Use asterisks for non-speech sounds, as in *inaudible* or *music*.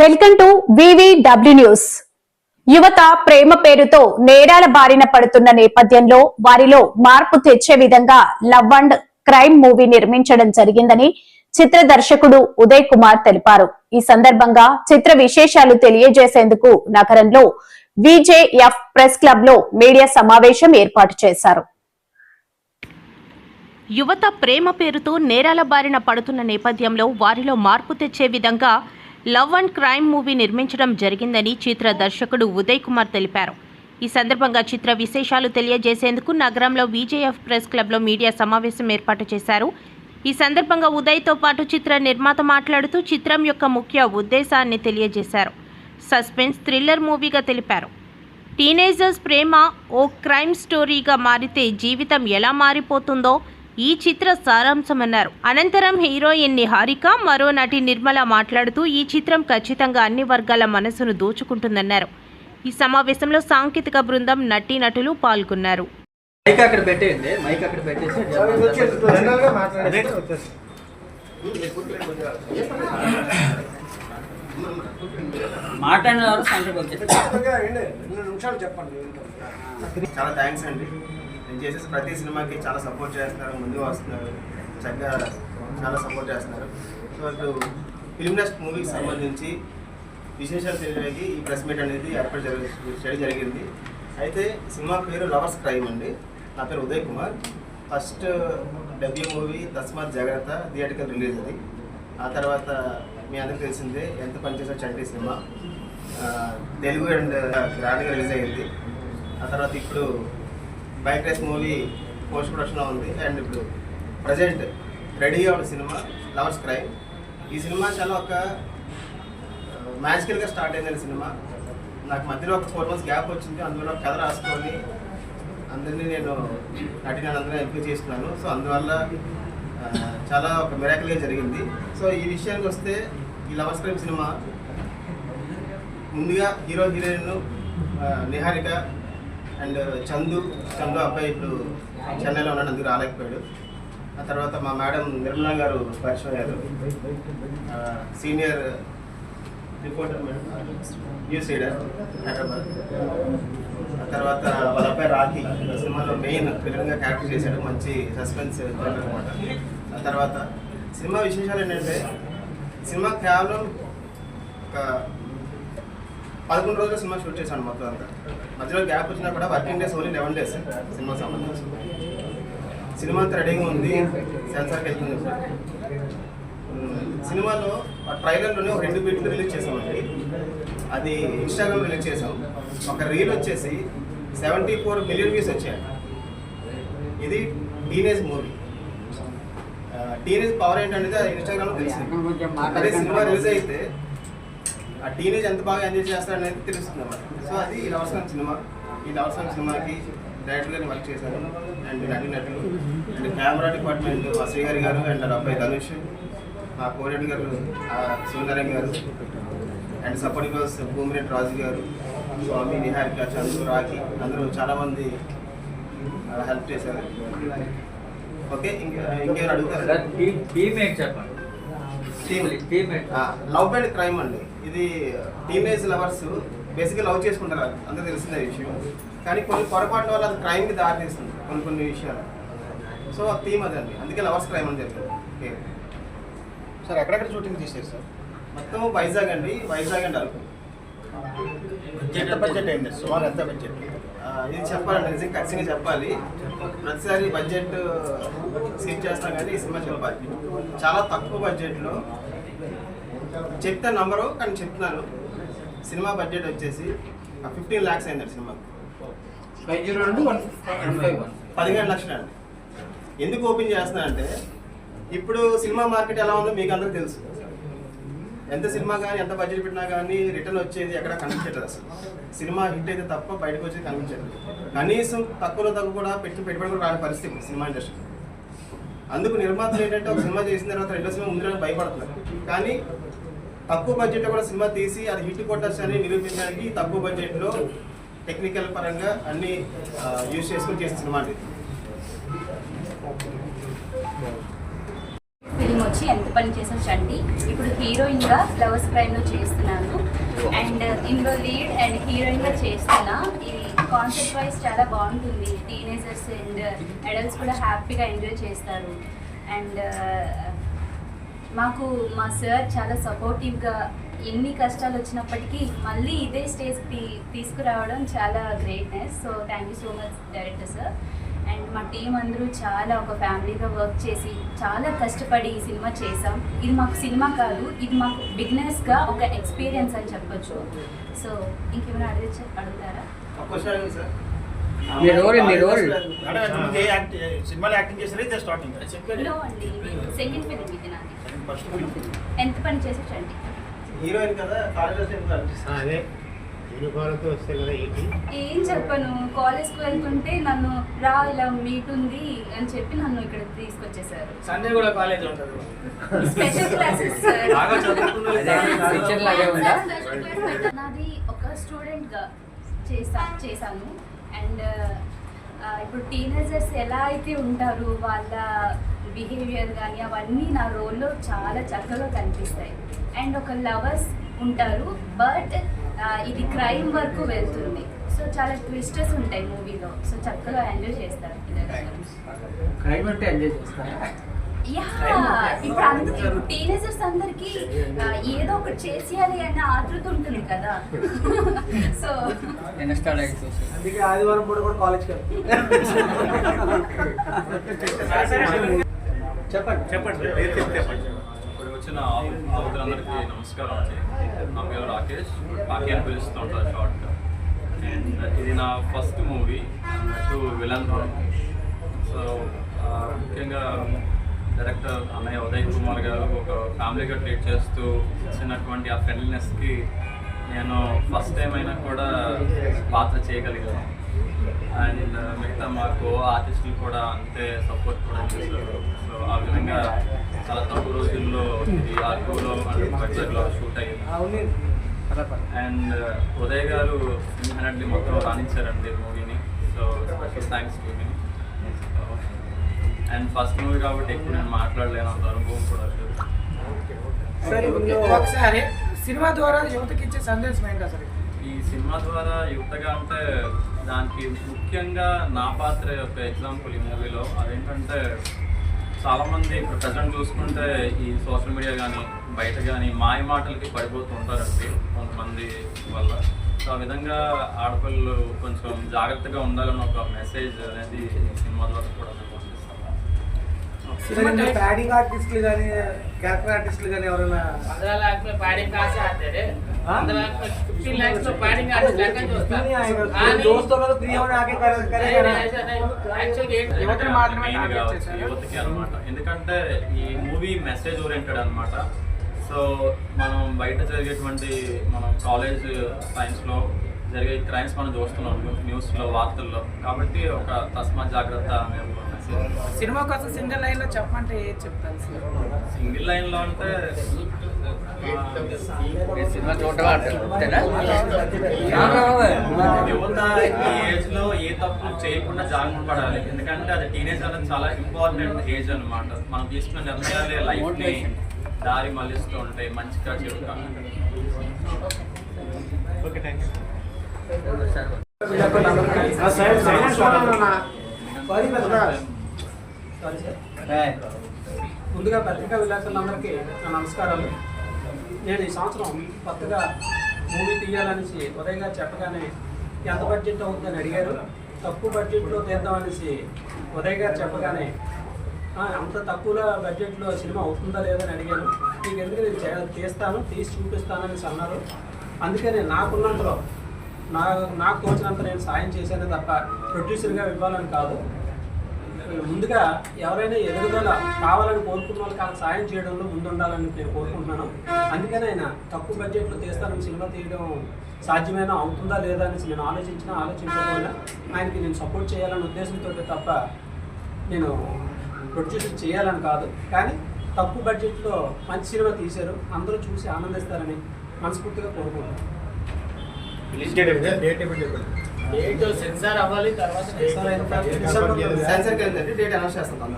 Welcome to W news యువత ప్రేమ పేరుతో నేరాల బారిన పడుతున్న నేపథ్యంలో వారిలో మార్పు తెచ్చే విధంగా లవ్ అండ్ క్రైమ్ మూవీ నిర్మించడం జరిగిందని చిత్ర దర్శకుడు ఉదయ్ కుమార్ తెలిపారు. ఈ సందర్భంగా చిత్ర విశేషాలు తెలియజేసేందుకు నగరంలో విజేఎఫ్ ప్రెస్ క్లబ్లో మీడియా సమావేశం ఏర్పాటు చేశారు. యువత ప్రేమ పేరుతో నేరాల బారిన పడుతున్న నేపథ్యంలో వారిలో మార్పు తెచ్చే విధంగా లవ్ అండ్ క్రైమ్ మూవీ నిర్మించడం జరిగిందని చిత్ర దర్శకుడు ఉదయ్ కుమార్ తెలిపారు. ఈ సందర్భంగా చిత్ర విశేషాలు తెలియజేసేందుకు నగరంలో విజేఎఫ్ ప్రెస్ క్లబ్లో మీడియా సమావేశం ఏర్పాటు చేశారు. ఈ సందర్భంగా ఉదయ్తో పాటు చిత్ర నిర్మాత మాట్లాడుతూ చిత్రం యొక్క ముఖ్య ఉద్దేశాన్ని తెలియజేశారు. సస్పెన్స్ థ్రిల్లర్ మూవీగా తెలిపారు. టీనేజర్స్ ప్రేమ ఓ క్రైమ్ స్టోరీగా మారితే జీవితం ఎలా మారిపోతుందో ఈ చిత్ర సారాంశమన్నారు. అనంతరం హీరోయిన్ నిహారిక మరో నటి నిర్మల మాట్లాడుతూ ఈ చిత్రం ఖచ్చితంగా అన్ని వర్గాల మనసును దోచుకుంటుందన్నారు. ఈ సమావేశంలో సాంకేతిక బృందం నటీ నటులు పాల్గొన్నారు. మైక్ అక్కడ పెట్టేయండి. మైక్ అక్కడ పెట్టేసి మాట్లాడిన చాలా థ్యాంక్స్ అండి. నేను చేసేసి ప్రతి సినిమాకి చాలా సపోర్ట్ చేస్తున్నారు ముందుగా వస్తున్నారు చక్కగా చాలా సపోర్ట్ చేస్తున్నారు. సో ఇప్పుడు ఫిల్మ్ మూవీకి సంబంధించి విశేషాలు తెలియడానికి ఈ ప్రెస్ మీట్ అనేది ఏర్పాటు జరిగి చేయడం జరిగింది. అయితే సినిమా పేరు లవర్స్ క్రైమ్ అండి. నా పేరు Uday Kumar. First W movie Tasmat Jagratha theatrical release అది. ఆ తర్వాత మీ అందరికీ తెలిసిందే ఎంత పనిచేసే చంటి సినిమా. తెలుగు అండ్ గ్రాండ్గా రిలీజ్ అయ్యింది. ఆ తర్వాత ఇప్పుడు బైక్ రేస్ మూవీ పోస్ట్ ప్రొడక్షన్లో ఉంది. అండ్ ఇప్పుడు ప్రజెంట్ రెడీ ఉన్న సినిమా లవర్స్ క్రైమ్ ఈ సినిమా చాలా ఒక మ్యాజికల్గా స్టార్ట్ అయింది సినిమా. నాకు మధ్యలో ఒక ఫోర్ మంత్స్ గ్యాప్ వచ్చింది. అందులో కథ రాసుకొని అందరినీ నేను నటిని అందరూ ఎంపిక చేసుకున్నాను. సో అందువల్ల చాలా ఒక మిరాకల్గా జరిగింది. సో ఈ విషయానికి వస్తే ఈ లవర్స్ క్రైమ్ సినిమా ముందుగా hero heroine Niharika and Chandu Chandu అబ్బాయి ఇప్పుడు చెన్నైలో ఉన్నాడు అందుకు రాలేకపోయాడు. ఆ తర్వాత మా మేడం నిర్మలా గారు పరిచయం అయ్యారు. Senior reporter madam. News reader Hyderabad. ఆ తర్వాత వాళ్ళ అబ్బాయి రాఖీ. సినిమాలో మెయిన్ విలన్గా క్యారెక్టర్ చేశాడు. మంచి సస్పెన్స్ అనమాట ఆ తర్వాత సినిమా విశేషాలు ఏంటంటే సినిమా కేవలం ఒక పదకొండు రోజులు సినిమా షూట్ చేశాను మొత్తం అంతా. మధ్యలో గ్యాప్ వచ్చినా కూడా working days only eleven days cinema సంబంధించి. సినిమా అంతా రెడీగా ఉంది. సెన్సార్కి వెళ్తుంది సినిమాలో ట్రైలర్లోనే ఒక రెండు బీట్లు రిలీజ్ చేసామండి అది ఇన్స్టాగ్రామ్ రిలీజ్ చేసాం ఒక రీల్ వచ్చేసి సెవెంటీ ఫోర్ మిలియన్ వ్యూస్ వచ్చాయి. ఇది టీనేజ్ మూవీ. టీనేజ్ పవర్ ఏంటనేది అది ఇన్స్టాగ్రామ్లో తెలిసింది. అదే సినిమా రిలీజ్ అయితే ఆ టీనేజ్ ఎంత బాగా ఎంజాయ్ చేస్తారనేది తెలుస్తుంది అన్నమాట. సో అది ఈ లవర్స్ సాంగ్ సినిమా ఈ లవర్ సాంగ్ సినిమాకి డైరెక్టర్ గారిని వర్క్ చేశారు అండ్ నటినట్లు అండ్ కెమెరా డిపార్ట్మెంట్ మా గారి గారు అండ్ అబ్బాయి ధనుష్ మా కోరెడ్ garu Sundaram garu and supporting girls Bhumireddy Raju garu Swamy Niharika Chandru Rakhi అందరూ చాలామంది హెల్ప్ చేశారు. ఓకే ఇంకా ఇంకేమైనా అడుగుతారు? చెప్పండి? లవ్ అండ్ క్రైమ్ అండి. ఇది టీనేజ్ లవర్స్ బేసిక్గా లవ్ చేసుకుంటారు. అందరూ తెలిసిందే ఈ విషయం. కానీ కొన్ని పొరపాట్ల వల్ల అది క్రైమ్కి దారితీస్తుంది. కొన్ని కొన్ని విషయాలు. సో ఆ థీమ్ అదండి అందుకే లవర్స్ క్రైమ్ అని చెప్తారు ఓకే. సార్ ఎక్కడెక్కడ షూటింగ్ చేశారు సార్? మొత్తం వైజాగ్ అండి. వైజాగ్ అండ్ అరకు. ఎంత బడ్జెట్ అయింది సుమారు ఎంత బడ్జెట్ ఇది చెప్పాలండి నిజంగా ఖచ్చితంగా చెప్పాలి. ప్రతిసారి బడ్జెట్ స్కిప్ చేస్తాం కానీ ఈ సినిమా చెప్పాలి. చాలా తక్కువ బడ్జెట్లో చెప్తే నంబరు కానీ చెప్తున్నాను. సినిమా బడ్జెట్ వచ్చేసి ఫిఫ్టీన్ ల్యాక్స్ అయిందండి సినిమా. జీరో పదిహేను లక్షలు అండి. ఎందుకు ఓపెన్ చేస్తున్నా అంటే ఇప్పుడు సినిమా మార్కెట్ ఎలా ఉందో మీకు అందరికీ తెలుసు. ఎంత సినిమా కానీ ఎంత బడ్జెట్ పెట్టినా కానీ రిటర్న్ వచ్చేది ఎక్కడ కనిపించట్లేదు అసలు. సినిమా హిట్ అయితే తప్ప బయటకు వచ్చేది కనిపించట్లేదు. కనీసం తక్కువలో తక్కువ కూడా పెట్టిన పెట్టుబడి కూడా రాని పరిస్థితి సినిమా ఇండస్ట్రీ అందుకు నిర్మాతలు ఏంటంటే ఒక సినిమా చేసిన తర్వాత రెండో సినిమా ముందు భయపడుతున్నారు. కానీ తక్కువ బడ్జెట్లో కూడా సినిమా తీసి అది హిట్ కొట్టచ్చు అని నిరూపించడానికి తక్కువ బడ్జెట్లో టెక్నికల్ పరంగా అన్ని యూజ్ చేసుకొని చేసిన సినిమా వచ్చి ఎంత పని చేసాం చంటి? ఇప్పుడు హీరోయిన్గా ఫ్లవర్స్ లవర్స్ చేస్తున్నాను. అండ్ ఇందులో లీడ్ అండ్ హీరోయిన్గా చేస్తున్నా. ఇది కాన్సెప్ట్ వైజ్ చాలా బాగుంటుంది. టీనేజర్స్ అండ్ అడల్ట్స్ కూడా హ్యాపీగా ఎంజాయ్ చేస్తారు. అండ్ మాకు మా సార్ చాలా సపోర్టివ్గా ఎన్ని కష్టాలు వచ్చినప్పటికీ మళ్ళీ ఇదే స్టేజ్కి తీసుకురావడం చాలా greatness so thank you so much director sir and మా టీం అందరూ చాలా ఒక ఫ్యామిలీగా వర్క్ చేసి చాలా కష్టపడి ఈ సినిమా చేసాం ఇది మాకు సినిమా కాదు ఇది మాకు బిగినర్స్గా ఒక ఎక్స్పీరియన్స్ అని చెప్పొచ్చు. సో ఇంకేమైనా అడిగి అడుగుతారా? Question sir. మీ రోల్ మీ రోల్ అంటే ముందు ఏ యాక్ట్ సినిమాలో యాక్టింగ్ చేసారు స్టార్టింగ్. సెకండ్ ఇది నాది. ఎంత పని చేసి హీరోయిన్ కదా అదే. ఏం చెప్పను కాలేజ్కి వెళ్తుంటే నన్ను రా ఇలా మీట్ ఉంది అని చెప్పి నన్ను ఇక్కడ తీసుకొచ్చేసారు. సండే కూడా కాలేజ్ ఉంటుంది. స్పెషల్ క్లాసెస్ నాది ఒక స్టూడెంట్గా చేసా చేశాను. అండ్ ఇప్పుడు టీనేజర్స్ ఎలా అయితే ఉంటారు వాళ్ళ బిహేవియర్ కానీ అవన్నీ నా రోల్లో చాలా చక్కగా కనిపిస్తాయి. అండ్ ఒక లవర్స్ ఉంటారు. బట్ ఇది క్రైమ్ వరకు వెళ్తుంది. సో చాలా ట్విస్టర్స్ ఉంటాయి మూవీలో. సో చక్కగా ఎంజాయ్ చేస్తారు క్రైమ్ అంటే ఎంజాయ్ చేస్తారా? యా! ఇప్పుడు టీనేజర్స్ అందరికి ఏదో ఒకటి చేసేయాలి అనే ఆతృత ఉంటుంది కదా. *laughs* సో అందుకే ఆదివారం పూట కూడా కాలేజ్కి చెప్పండి. చెప్పండి. వచ్చిన అవతలందరికీ నమస్కారం. అండి నా పేరు రాకేష్. కాకి అని పిలుస్తూ ఉంటారు షార్ట్గా. అండ్ ఇది నా first movie. Two villain role. So ముఖ్యంగా డైరెక్టర్ అన్నయ్య ఉదయ్ కుమార్ గారు ఒక ఫ్యామిలీగా ట్రీట్ చేస్తూ ఇచ్చినటువంటి ఆ ఫ్రెండ్లీనెస్కి నేను ఫస్ట్ టైం అయినా కూడా పాత్ర చేయగలిగాను. అండ్ మిగతా మా ఆర్టిస్టులు కూడా అంతే సపోర్ట్ కూడా చేశారు. సో ఆ విధంగా చాలా తక్కువ రోజుల్లో ఇది ఆర్కూలో బడ్జెట్లో షూట్ అయ్యింది. అండ్ ఉదయ్ గారు సింహనడ్డి మొత్తం రాణించారండి మూవీని. సో స్పెషల్ థ్యాంక్స్ టు మీ అండ్ ఫస్ట్ మూవీ కాబట్టి ఎక్కువ నేను మాట్లాడలేను అంత అనుభవం కూడా ఒకసారి సినిమా ద్వారా యువతకి ఇచ్చే సందేశం ఏంటి అసలు? ఈ సినిమా ద్వారా యువతగా అంటే దానికి ముఖ్యంగా నా పాత్ర యొక్క ఎగ్జాంపుల్ ఈ మూవీలో అదేంటంటే చాలామంది ఇప్పుడు ప్రజెంట్ చూసుకుంటే ఈ సోషల్ మీడియా కానీ బయట కానీ మాయ మాటలకి పడిపోతూ ఉంటారండి కొంతమంది వల్ల. సో ఆ విధంగా ఆడపిల్లలు కొంచెం జాగ్రత్తగా ఉండాలని ఒక మెసేజ్ అనేది సినిమా ద్వారా కూడా ప్యాడింగ్ ఆర్టిస్టులు కానీ క్యారెక్టర్ ఆర్టిస్టులు కానీ ఎవరైనా पंद्रह लाख में पार्टिंग कहाँ से आते रे हाँ? पंद्रह लाख में फिफ्टीन लाख में पार्टिंग आते लड़का जो होता नहीं आएगा हाँ, नहीं। दोस्तों का तो फ्री होने आके कर- नहीं, करेगा नहीं, ना ऐसा नहीं एक्चुअली యువతను మాత్రమే మెయిన్ target కావచ్చు చేశారు. యువతకి అనమాట ఎందుకంటే ఈ మూవీ మెసేజ్ ఓరియంటెడ్ అనమాట సో మనం బయట జరిగేటువంటి మనం కాలేజ్ సైన్స్లో జరిగే క్రైమ్స్ మనం చూస్తున్నాం న్యూస్లో వార్తల్లో కాబట్టి ఒక తస్మా జాగ్రత్త అనే ఒక మెసేజ్ సినిమా కోసం సింగిల్ లైన్లో చెప్పమంటే ఏం చెప్తాను సార్? సింగిల్ లైన్లో అంటే సినిమా చూడటం అంతేనా? యువత ఈ ఏజ్లో ఏ తప్పు చేయకుండా జాగ్రత్త పడాలి. ఎందుకంటే అది టీనేజ్ అనేది చాలా ఇంపార్టెంట్ ఏజ్ అన్నమాట. మనం తీసుకున్న నిర్ణయాలే లైఫ్ని దారి మళ్ళిస్తూ ఉంటాయి మంచిగా చెడుగా. ఓకే థ్యాంక్ యూ ముందుగా పత్రికా విలేకరులందరికీ నా నమస్కారాలు. నేను ఈ సంవత్సరం కొత్తగా మూవీ తీయాలనేసి ఉదయ్ గారు చెప్పగానే ఎంత బడ్జెట్ అవుతుందని అడిగారు. తక్కువ బడ్జెట్లో తీద్దామనేసి ఉదయ్ గారు చెప్పగానే అంత తక్కువ బడ్జెట్లో సినిమా అవుతుందా లేదని అడిగాను మీకు ఎందుకు నేను తీస్తాను తీసి చూపిస్తాను అనేసి అన్నారు అందుకనే నాకున్నంతలో నా నాకు తోచినంత నేను సాయం చేశానే తప్ప ప్రొడ్యూసర్గా ఇవ్వాలని కాదు. ముందుగా ఎవరైనా ఎదుగుదల కావాలని కోరుకున్న వాళ్ళకి ఆ సాయం చేయడంలో ముందుండాలని నేను కోరుకుంటున్నాను. అందుకని ఆయన తక్కువ బడ్జెట్లో తీస్తానని సినిమా తీయడం సాధ్యమైన అవుతుందా లేదా అనేసి నేను ఆలోచించినా ఆలోచించకపోయినా ఆయనకి నేను సపోర్ట్ చేయాలనే ఉద్దేశంతో తప్ప నేను ప్రొడ్యూస్ చేయాలని కాదు. కానీ తక్కువ బడ్జెట్లో మంచి సినిమా తీశారు. అందరూ చూసి ఆనందిస్తారని మనస్ఫూర్తిగా కోరుకుంటున్నాను. డేట్ సెన్సార్ అవ్వాలి తర్వాత సెన్సార్ ఏంటంటే డేట్ అనౌన్స్ చేస్తాం.